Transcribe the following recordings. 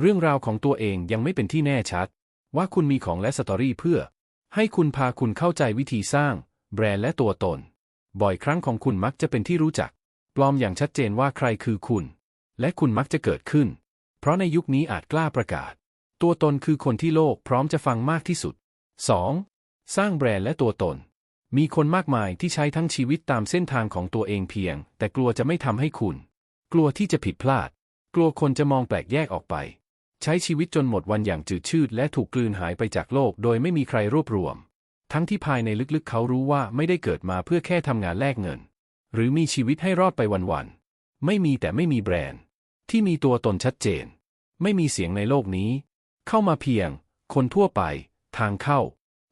เรื่องราวของตัวเองยังไม่เป็นที่แน่ชัด ว่าคุณมีของและสตอรี่เพื่อ ให้คุณพาคุณเข้าใจวิธีสร้าง แบรนด์และตัวตน บ่อยครั้งของคุณมักจะเป็นที่รู้จัก ปลอมอย่างชัดเจนว่าใครคือคุณ และคุณมักจะเกิดขึ้น เพราะในยุคนี้อาจกล้าประกาศ ตัวตนคือคนที่โลกพร้อมจะฟังมากที่สุด 2. สร้างแบรนด์และตัวตน มีคนมากมายที่ใช้ทั้งชีวิตตามเส้นทางของตัวเองเพียง แต่กลัวจะไม่ทำให้คุณ กลัวที่จะผิดพลาด กลัวคนจะมองแปลกแยกออกไป ใช้ชีวิตจนหมดวันอย่างจืดชืดและถูกกลืนหายไปจากโลกโดยไม่มีใครรวบรวม ทั้งที่ภายในลึกๆ เขารู้ว่าไม่ได้เกิดมาเพื่อแค่ทำงานแลกเงิน หรือมีชีวิตให้รอดไปวันๆ ไม่มีแต่ไม่มีแบรนด์ ที่มีตัวตนชัดเจน ไม่มีเสียงในโลกนี้ เข้ามาเพียง คนทั่วไป ทางเข้า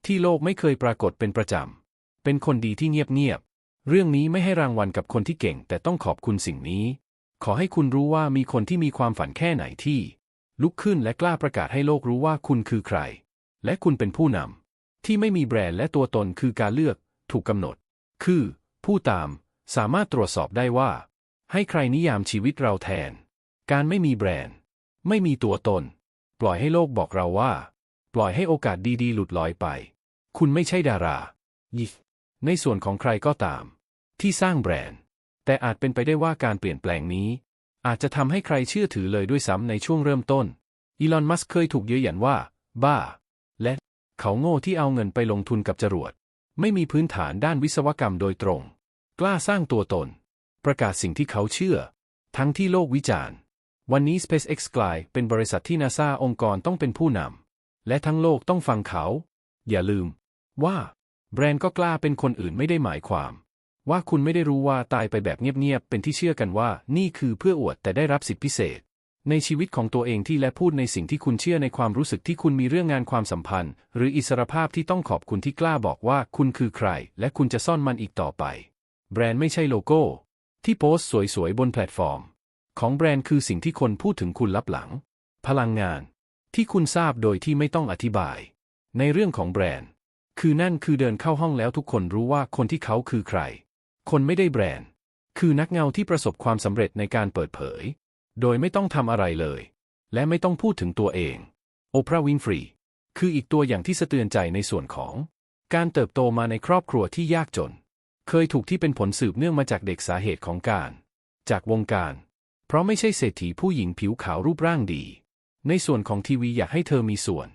ที่โลกไม่เคยปรากฏเป็นประจำ เป็นคนดีที่เงียบๆ เรื่องนี้ไม่ให้รางวัลกับคนที่เก่ง แต่ต้องขอบคุณสิ่งนี้ ขอให้คุณรู้ว่ามีคนที่มีความฝันแค่ไหนที่ ลุกขึ้นและกล้าประกาศให้โลกรู้ว่าคุณคือใคร และคุณเป็นผู้นำที่ไม่มีแบรนด์และตัวตนคือการเลือก ถูกกำหนด คือ ผู้ตามสามารถตรวจสอบได้ว่า ให้ใครนิยามชีวิตเราแทน การไม่มีแบรนด์ ไม่มีตัวตน ปล่อยให้โลกบอกเราว่า ปล่อยให้โอกาสดีๆ หลุดลอยไป คุณไม่ใช่ดารายิในส่วนของใครก็ตาม ที่สร้างแบรนด์ แต่อาจเป็นไปได้ว่าการเปลี่ยนแปลงนี้ อาจจะทำให้ใครเชื่อถือเลยด้วยซ้ำในช่วงเริ่มต้น อีลอน มัสเคยถูกเย้ยหยันว่า บ้า และเขาโง่ที่เอาเงินไปลงทุนกับจรวด ไม่มีพื้นฐานด้านวิศวกรรมโดยตรง กล้าสร้างตัวตน ประกาศสิ่งที่เขาเชื่อ ทั้งที่โลกวิจารณ์ วันนี้ SpaceX กลายเป็นบริษัทที่นาซาองค์กรต้องเป็นผู้นำและทั้งโลกต้องฟังเขา อย่าลืม ว่า แบรนด์ก็กล้าเป็นคนอื่นไม่ได้หมายความ ว่าคุณไม่ได้รู้ว่าตายไปแบบเงียบๆเป็นที่เชื่อกันว่า นี่คือเพื่ออวดแต่ได้รับสิทธิพิเศษ ในชีวิตของตัวเองที่และพูดในสิ่งที่คุณเชื่อในความรู้สึกที่คุณมีเรื่องงานความสัมพันธ์ หรืออิสรภาพที่ต้องขอบคุณที่กล้าบอกว่าคุณคือใคร และคุณจะซ่อนมันอีกต่อไป แบรนด์ไม่ใช่โลโก้ ที่โพสต์สวยๆบนแพลตฟอร์ม ของแบรนด์คือสิ่งที่คนพูดถึงคุณลับหลัง พลังงาน ที่คุณทราบโดยที่ไม่ต้องอธิบาย ในเรื่องของแบรนด์ คือนั่นคือเดินเข้าห้องแล้วทุกคนรู้ว่าคนที่เขาคือใคร คนไม่ได้แบรนด์ คือนักเงาที่ประสบความสำเร็จในการเปิดเผย โดยไม่ต้องทำอะไรเลย และไม่ต้องพูดถึงตัวเอง โอปราห์วินฟรี คืออีกตัวอย่างที่สะเตือนใจในส่วนของ การเติบโตมาในครอบครัวที่ยากจน เคยถูกที่เป็นผลสืบเนื่องมาจากเด็กสาเหตุของการ จากวงการ เพราะไม่ใช่เศรษฐีผู้หญิงผิวขาวรูปร่างดี ในส่วนของทีวีอยากให้เธอมีส่วน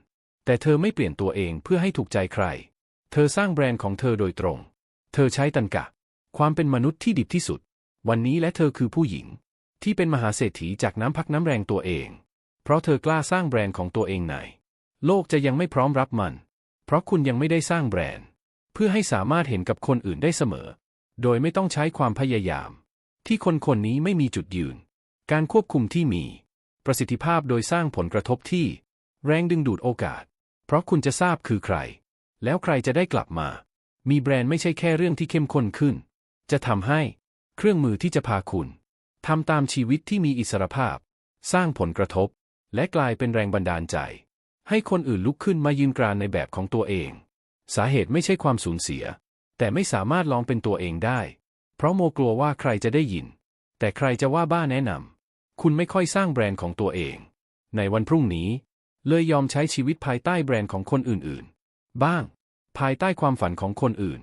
แต่เธอไม่เปลี่ยนตัวเองเพื่อให้ถูกใจใคร เธอสร้างแบรนด์ของเธอโดยตรง เธอใช้ตันกะ ความเป็นมนุษย์ที่ดิบที่สุด วันนี้และเธอคือผู้หญิง ที่เป็นมหาเศรษฐีจากน้ำพักน้ำแรงตัวเอง เพราะเธอกล้าสร้างแบรนด์ของตัวเองไหนโลกจะยังไม่พร้อมรับมัน เพราะคุณยังไม่ได้สร้างแบรนด์ เพื่อให้สามารถเห็นกับคนอื่นได้เสมอ โดยไม่ต้องใช้ความพยายาม ที่คนคนนี้ไม่มีจุดยืน การควบคุมที่มี ประสิทธิภาพโดยสร้างผลกระทบที่ แรงดึงดูดโอกาส เพราะคุณจะทราบคือใคร แล้วใครจะได้กลับมา มีแบรนด์ไม่ใช่แค่เรื่องที่เข้มข้นขึ้น จะทำให้เครื่องมือที่จะพาคุณ ทำตามชีวิตที่มีอิสรภาพ สร้างผลกระทบ และกลายเป็นแรงบันดาลใจ ให้คนอื่นลุกขึ้นมายืนกรานในแบบของตัวเอง สาเหตุไม่ใช่ความสูญเสีย แต่ไม่สามารถลองเป็นตัวเองได้ เพราะโมกลัวว่าใครจะได้ยิน แต่ใครจะว่าบ้าแนะนำคุณไม่ค่อยสร้างแบรนด์ของตัวเอง ในวันพรุ่งนี้ เลยยอมใช้ชีวิตภายใต้แบรนด์ของคนอื่นๆ บ้าง ภายใต้ความฝันของคนอื่น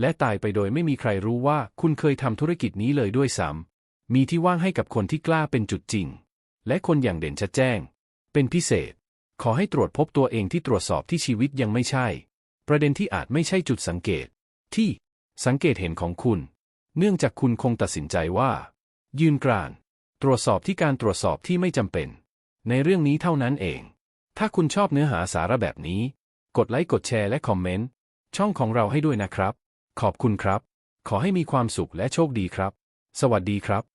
และตายไปโดยไม่มีใครรู้ว่าคุณเคยทำธุรกิจนี้เลยด้วยซ้ำ มีที่ว่างให้กับคนที่กล้าเป็นจุดจริง และคนอย่างเด่นชัดแจ้ง เป็นพิเศษ ขอให้ตรวจพบตัวเองที่ตรวจสอบที่ชีวิตยังไม่ใช่ ประเด็นที่อาจไม่ใช่จุดสังเกต ที่สังเกตเห็นของคุณ เนื่องจากคุณคงตัดสินใจว่า ยืนกราน ตรวจสอบที่การตรวจสอบที่ไม่จำเป็น ในเรื่องนี้เท่านั้นเอง ถ้าคุณชอบเนื้อหาสาระแบบนี้ กดไลค์กดแชร์และคอมเมนต์ช่องของเราให้ด้วยนะครับ ขอบคุณครับ ขอให้มีความสุขและโชคดีครับ สวัสดีครับ